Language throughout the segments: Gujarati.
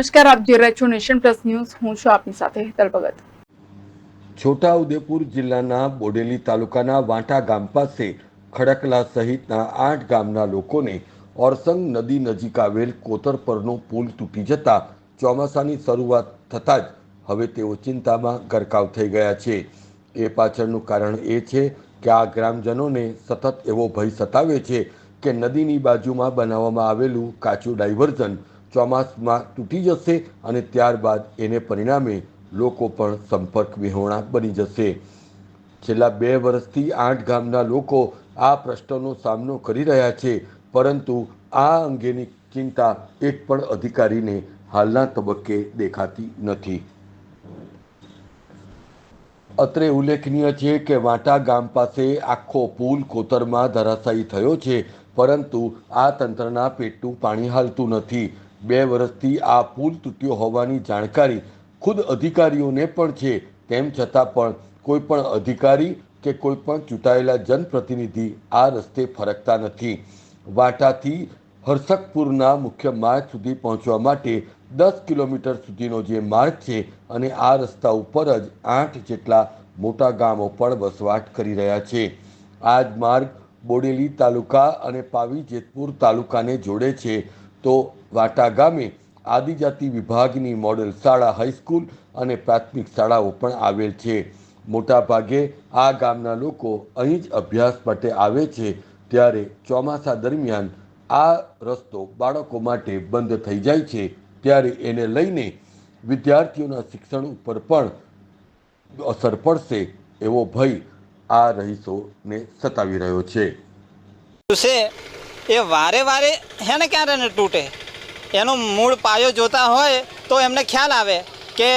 નમસ્કાર, આપ જોઈ રહ્યા છો નેશન પ્લસ ન્યૂઝ. હું છું આપની સાથે હેતલ ભગત. છોટાઉદેપુર જિલ્લાના બોડેલી તાલુકાના વાંટા ગામ પાસે ખડકલા સહિતના આઠ ગામના લોકોને ઓરસંગ નદી નજીક આવેલ કોતર પરનો પુલ તૂટી જતા ચોમાસાની શરૂઆત થતાં જ હવે તેઓ ચિંતામાં ગરકાવ થઈ ગયા છે. એ પાછળનું કારણ એ છે કે આ ગ્રામજનોને સતત એવો ભય સતાવે છે કે નદીની બાજુમાં બનાવવામાં આવેલું કાચું ડાયવર્ઝન ચોમાસમાં તૂટી જશે અને ત્યારબાદ એને પરિણામે લોકો પણ સંપર્ક વિહોણા બની જશે. છેલ્લા બે વર્ષથી આઠ ગામના લોકો આ પ્રશ્નનો સામનો કરી રહ્યા છે, પરંતુ આ અંગેની ચિંતા એક પણ અધિકારીને હાલના તબક્કે દેખાતી નથી. અત્રે ઉલ્લેખનીય છે કે વાંટા ગામ પાસે આખો પુલ કોતરમાં ધરાશાયી થયો છે, પરંતુ આ તંત્રના પેટનું પાણી હાલતું નથી. બે વર્ષથી આ પુલ તૂટ્યો હોવાની જાણકારી ખુદ અધિકારીઓને પણ છે. તેમ છતાં પણ કોઈ પણ અધિકારી કે કોઈ પણ ચૂંટાયેલા જનપ્રતિનિધિ આ રસ્તે ફરકતા નથી. વાટાથી હર્ષકપુરના મુખ્ય માર્ગ સુધી પહોંચવા માટે દસ કિલોમીટર સુધીનો જે માર્ગ છે અને આ રસ્તા ઉપર જ આઠ જેટલા મોટા ગામો પણ વસવાટ કરી રહ્યા છે. આ જ માર્ગ બોડેલી તાલુકા અને પાવી જેતપુર તાલુકાને જોડે છે. તો વાટા ગામે આદિજાતિ વિભાગની મોડેલ શાળા હાઈસ્કૂલ અને પ્રાથમિક શાળાઓ પણ આવેલ છે. મોટાભાગે આ ગામના લોકો અહીં જ અભ્યાસ માટે આવે છે ત્યારે ચોમાસા દરમિયાન આ રસ્તો બાળકો માટે બંધ થઈ જાય છે. ત્યારે એને લઈને વિદ્યાર્થીઓના શિક્ષણ ઉપર પણ અસર પડશે એવો ભય આ રહીશોને સતાવી રહ્યો છે. એ વારે વારે હેને ક્યારે ને તૂટે? એનો મૂળ પાયો જોતા હોય તો એમને ખ્યાલ આવે કે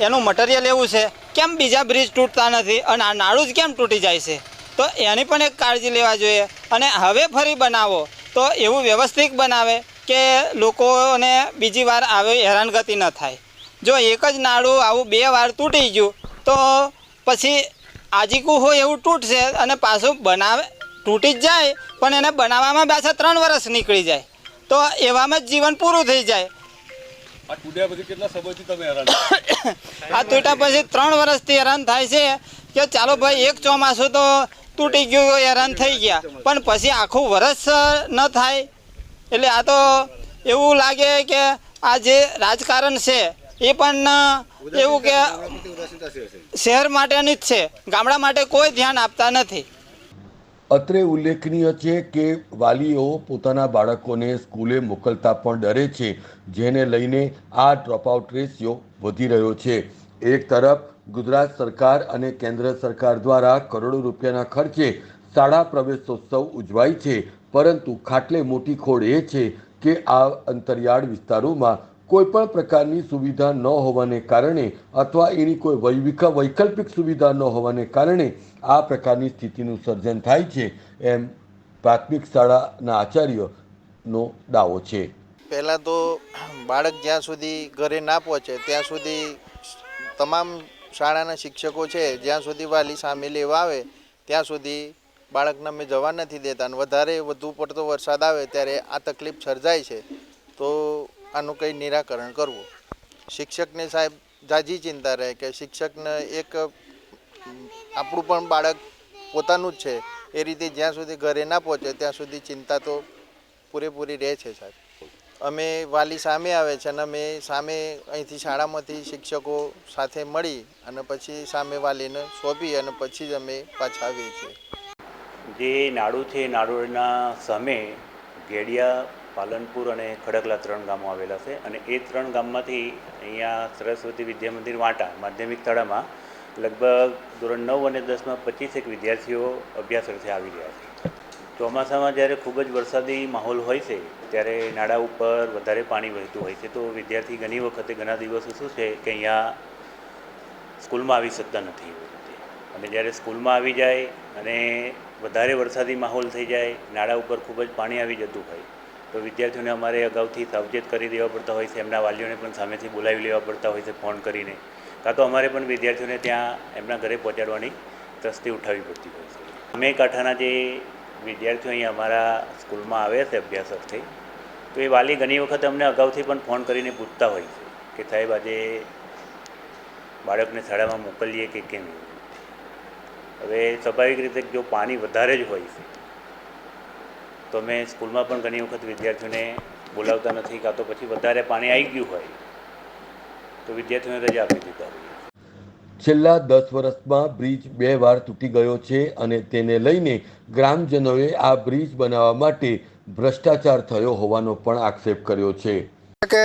એનું મટીરિયલ એવું છે. કેમ બીજા બ્રિજ તૂટતા નથી અને આ નાળું જ કેમ તૂટી જાય છે? તો એની પણ એક કાળજી લેવા જોઈએ. અને હવે ફરી બનાવો તો એવું વ્યવસ્થિત બનાવે કે લોકોને બીજી વાર આવે હેરાનગતિ ન થાય. જો એક જ નાળું આવું બે વાર તૂટી ગયું તો પછી આજીકું હોય એવું તૂટશે અને પાછું બનાવે તૂટી જ જાય પણ એને બનાવવામાં પાછા ત્રણ વર્ષ નીકળી જાય. તો એવામાં જ જીવન પૂરું થઈ જાય. આ તૂટ્યા પછી કેટલા સમયથી તમે હેરાન આ તૂટ્યા પછી ત્રણ વર્ષથી હેરાન થાય છે કે ચાલો ભાઈ એક ચોમાસું તો તૂટી ગયું હેરાન થઈ ગયા. પણ પછી આખું વર્ષ ન થાય. એટલે આ તો એવું લાગે કે આ જે રાજકારણ છે એ પણ એવું કે શહેર માટેની જ છે. ગામડા માટે કોઈ ધ્યાન આપતા નથી. અત્રે ઉલ્લેખનીય છે કે વાલીઓ પોતાના બાળકોને સ્કૂલે મોકલતા પણ ડરે છે, જેને લઈને આ ડ્રોપઆઉટ રેશિયો વધી રહ્યો છે. એક તરફ, ગુજરાત સરકાર અને કેન્દ્ર સરકાર દ્વારા કરોડો રૂપિયાના ખર્ચે શાળા પ્રવેશોત્સવ ઉજવાય છે, પરંતુ ખાટલે મોટી ખોડ એ છે કે આ અંતરિયાળ વિસ્તારોમાં કોઈ પણ પ્રકારની સુવિધા ન હોવાને કારણે અથવા એની કોઈ વૈવિક, વૈકલ્પિક સુવિધા ન હોવાને કારણે આ પ્રકારની સ્થિતિનું સર્જન થાય છે એમ પ્રાથમિક શાળાના આચાર્યનો દાવો છે. પહેલાં તો બાળક જ્યાં સુધી ઘરે ના પહોંચે, ત્યાં સુધી તમામ શાળાના શિક્ષકો છે, જ્યાં સુધી વાલી સામે લેવા આવે, ત્યાં સુધી બાળકને અમે જવા નથી દેતા. અને વધારે વધુ પડતો વરસાદ આવે, ત્યારે આ તકલીફ સર્જાય છે. તો આનું કંઈ નિરાકરણ કરવું. શિક્ષકને સાહેબ જાજી ચિંતા રહે કે શિક્ષકને એક આપણું પણ બાળક પોતાનું જ છે. એ રીતે જ્યાં સુધી ઘરે ના પહોંચે ત્યાં સુધી ચિંતા તો પૂરેપૂરી રહે છે સાહેબ. અમે વાલી સામે આવે છે અને અમે સામે અહીંથી શાળામાંથી શિક્ષકો સાથે મળી અને પછી સામે વાલીને સોંપી અને પછી જ અમે પાછા આવીએ છીએ. જે નાડુ છે નાડુના સામે ગેડિયા પાલનપુર અને ખડકલા ત્રણ ગામો આવેલા છે. અને એ ત્રણ ગામમાંથી અહીંયા સરસ્વતી વિદ્યા મંદિર વાંટા માધ્યમિક શાળામાં લગભગ ધોરણ નવ અને દસમાં પચીસેક વિદ્યાર્થીઓ અભ્યાસ અર્થે આવી રહ્યા છે. ચોમાસામાં જ્યારે ખૂબ જ વરસાદી માહોલ હોય છે, ત્યારે નાળા ઉપર વધારે પાણી વહેતું હોય છે. તો વિદ્યાર્થી ઘણી વખતે ઘણા દિવસો શું છે કે અહીંયા સ્કૂલમાં આવી શકતા નથી. અને જ્યારે સ્કૂલમાં આવી જાય અને વધારે વરસાદી માહોલ થઈ જાય, નાળા ઉપર ખૂબ જ પાણી આવી જતું હોય તો વિદ્યાર્થીઓને અમારે અગાઉથી સાવચેત કરી દેવા પડતા હોય છે, એમના વાલીઓને પણ સામેથી બોલાવી લેવા પડતા હોય છે ફોન કરીને. કાં તો અમારે પણ વિદ્યાર્થીઓને ત્યાં એમના ઘરે પહોંચાડવાની તસ્તી ઉઠાવવી પડતી હોય છે. અમે કાંઠાના જે વિદ્યાર્થીઓ અહીં અમારા સ્કૂલમાં આવે છે અભ્યાસ અર્થે તો એ વાલી ઘણી વખત અમને અગાઉથી પણ ફોન કરીને પૂછતા હોય છે કે સાહેબ આજે બાળકને શાળામાં મોકલીએ કે કેમ? હવે સ્વાભાવિક રીતે જો પાણી વધારે જ હોય છે તો અમે સ્કૂલમાં પણ ઘણી વખત વિદ્યાર્થીઓને બોલાવતા નથી કાં તો પછી વધારે પાણી આવી ગયું હોય તો વિદ્યાર્થીઓને રજા આપી દીધા છેલ્લા દસ વર્ષમાં બ્રિજ બે વાર તૂટી ગયો છે અને તેને લઈને ગ્રામજનોએ આ બ્રિજ બનાવવા માટે ભ્રષ્ટાચાર થયો હોવાનો પણ આક્ષેપ કર્યો છે. કે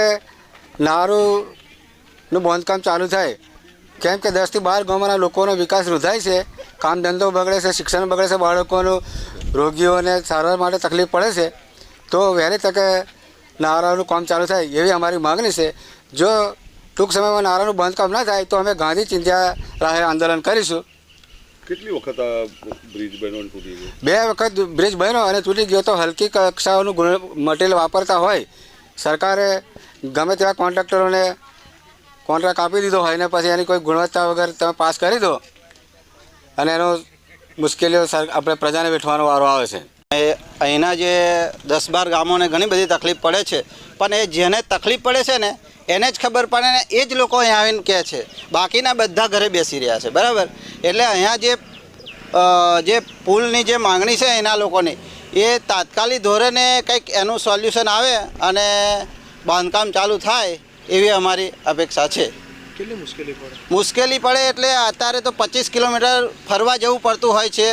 નારુંનું બાંધકામ ચાલુ થાય કેમ કે દસથી બાર ગામના લોકોનો વિકાસ રૂધાય છે કામ ધંધો બગડે છે શિક્ષણ બગડે છે બાળકોનું રોગીઓને સારવાર માટે તકલીફ પડે છે તો વહેલી તકે નારાનું કામ ચાલુ થાય એવી અમારી માગણી છે. જો ટૂંક સમયમાં નારાનું બાંધકામ ના થાય તો અમે ગાંધી ચિંધ્યા રાહે આંદોલન કરીશું. કેટલી વખત બ્રિજ બન્યો તૂટી ગયો? બે વખત બ્રિજ બન્યો અને તૂટી ગયો તો હલકી કક્ષાઓનું ગુણ મટીરિયલ વાપરતા હોય. સરકારે ગમે તેવા કોન્ટ્રાક્ટરોને કોન્ટ્રાક્ટ આપી દીધો હોય ને પછી એની કોઈ ગુણવત્તા વગર તમે પાસ કરી દો. અને એનો મુશ્કેલીઓ આપણે પ્રજાને વેઠવાનો વારો આવે છે. અહીંના જે દસ બાર ગામોને ઘણી બધી તકલીફ પડે છે. પણ એ જેને તકલીફ પડે છે ને, એને જ ખબર પડે ને એ જ લોકો અહીંયા આવીને કહે છે. બાકીના બધા ઘરે બેસી રહ્યા છે, બરાબર? એટલે અહીંયા જે જે પુલની જે માંગણી છે એના લોકોની, એ તાત્કાલિક ધોરણે કંઈક એનું સોલ્યુશન આવે અને બાંધકામ ચાલુ થાય એવી અમારી અપેક્ષા છે. કેટલી મુશ્કેલી પડે? મુશ્કેલી પડે એટલે અત્યારે તો પચીસ કિલોમીટર ફરવા જવું પડતું હોય છે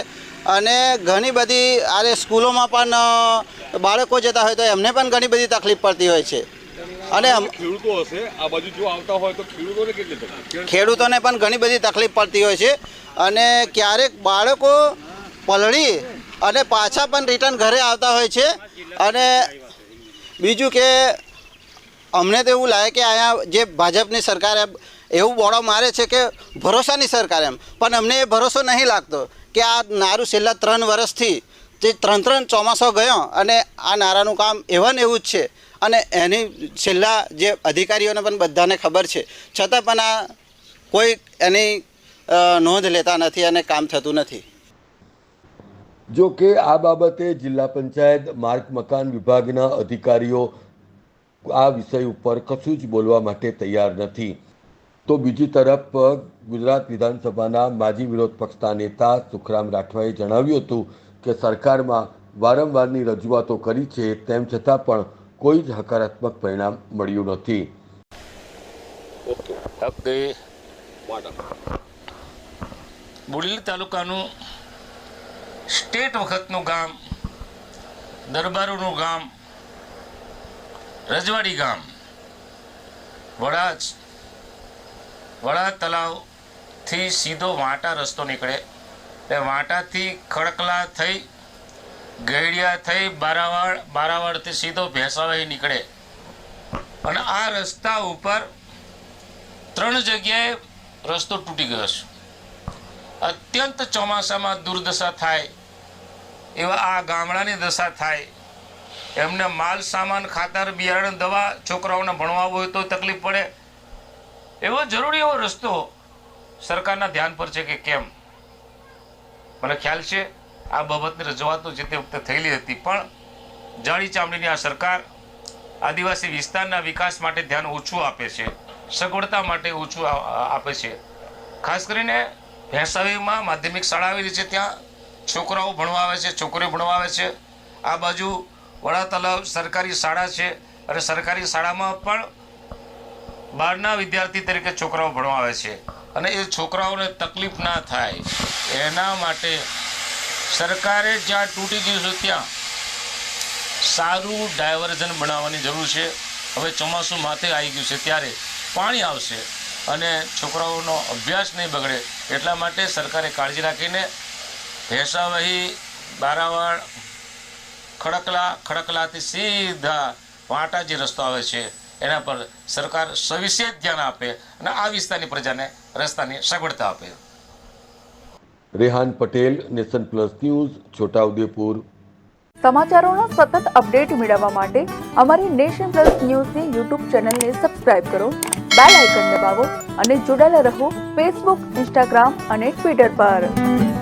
અને ઘણી બધી આરે સ્કૂલોમાં પણ બાળકો જતા હોય તો એમને પણ ઘણી બધી તકલીફ પડતી હોય છે. અને ખેડૂતો હશે આ બાજુ જો આવતા હોય તો ખેડૂતોને કેટલી તકલીફ? ખેડૂતોને પણ ઘણી બધી તકલીફ પડતી હોય છે અને ક્યારેક બાળકો પલળી અને પાછા પણ રિટર્ન ઘરે આવતા હોય છે અને બીજું કે અમને તો એવું લાગે કે અહીંયા જે ભાજપની સરકાર એમ, એવું બોડો મારે છે કે ભરોસાની સરકાર એમ. પણ અમને એ ભરોસો નહીં લાગતો કે આ નારું છેલ્લા ત્રણ વર્ષથી જે ત્રણ ત્રણ ચોમાસો ગયો અને આ નારાનું કામ એવા ને એવું જ છે. અને એની છેલ્લા જે અધિકારીઓને પણ બધાને ખબર છે. છતાં પણ આ કોઈ એની નોંધ લેતા નથી અને કામ થતું નથી. જો કે આ બાબતે જિલ્લા પંચાયત, માર્ગ મકાન વિભાગના અધિકારીઓ આ વિષય ઉપર કશું જ બોલવા માટે તૈયાર નથી. તો બીજી તરફ, ગુજરાત વિધાનસભાના માજી વિરોધ પક્ષના નેતા સુખરામ રાઠવાએ જણાવ્યું હતું કે સરકારમાં વારંવારની રજૂઆતો કરી છે, તેમ છતાં પણ કોઈ જ હકારાત્મક પરિણામ મળ્યું નથી. બોડેલી તાલુકાનું સ્ટેટ વખતનું ગામ, દરબારોનું ગામ રજવાડી ગામ. વડાજ વડા તલાવથી સીધો વાંટા રસ્તો નીકળે. એ વાંટાથી ખડકલા થઈ, ગેડિયા થઈ બારાવાડ, બારાવાડથી સીધો ભેંસાવાઈ નીકળે. અને આ રસ્તા ઉપર ત્રણ જગ્યાએ રસ્તો તૂટી ગયો છે. અત્યંત ચોમાસામાં દુર્દશા થાય, એવા આ ગામડાની દશા થાય. એમને માલ, સામાન, ખાતર, બિયારણ, દવા છોકરાઓને ભણવા હોય તો તકલીફ પડે. એવો જરૂરી એવો રસ્તો સરકારના ધ્યાન પર છે કે કેમ? મને ખ્યાલ છે આ બાબતની રજૂઆતો જે તે વખતે થયેલી હતી, પણ જાળી ચામડીની આ સરકાર આદિવાસી વિસ્તારના વિકાસ માટે ધ્યાન ઓછું આપે છે, સગવડતા માટે ઓછું આપે છે. ખાસ કરીને ભેંસાવીમાં માધ્યમિક શાળા આવેલી છે ત્યાં છોકરાઓ ભણવા આવે છે, છોકરીઓ ભણવા આવે છે. આ બાજુ વડા તલાવ સરકારી શાળા છે અને સરકારી શાળામાં પણ બહારના વિદ્યાર્થી તરીકે છોકરાઓ ભણવા આવે છે. અને એ છોકરાઓને તકલીફ ના થાય, એના માટે સરકારે જ્યાં તૂટી ગયું છે ત્યાં સારું ડાયવર્ઝન બનાવવાની જરૂર છે. હવે ચોમાસું માથે આવી ગયું છે ત્યારે પાણી આવશે અને છોકરાઓનો અભ્યાસ નહીં બગડે એટલા માટે સરકારે કાળજી રાખીને ભેંસાવહી, બારાવાડ ખડકલા ખડકલાથી સીધા વાંટા જે રસ્તો આવે છે. એના પર સરકાર સવિશેષ ધ્યાન આપે અને આ વિસ્તારની પ્રજાને રસ્તાની સગવડતા આપે. Rehan Patel nation plus news Chhotaudepur. સમાચારોનો સતત અપડેટ મેળવવા માટે અમારી નેશન પ્લસ ન્યૂઝની યુટ્યુબ ચેનલને સબસ્ક્રાઇબ કરો બેલ આઇકન દબાવો અને જોડાયેલા રહો ફેસબુક ઇન્સ્ટાગ્રામ અને ટ્વિટર પર.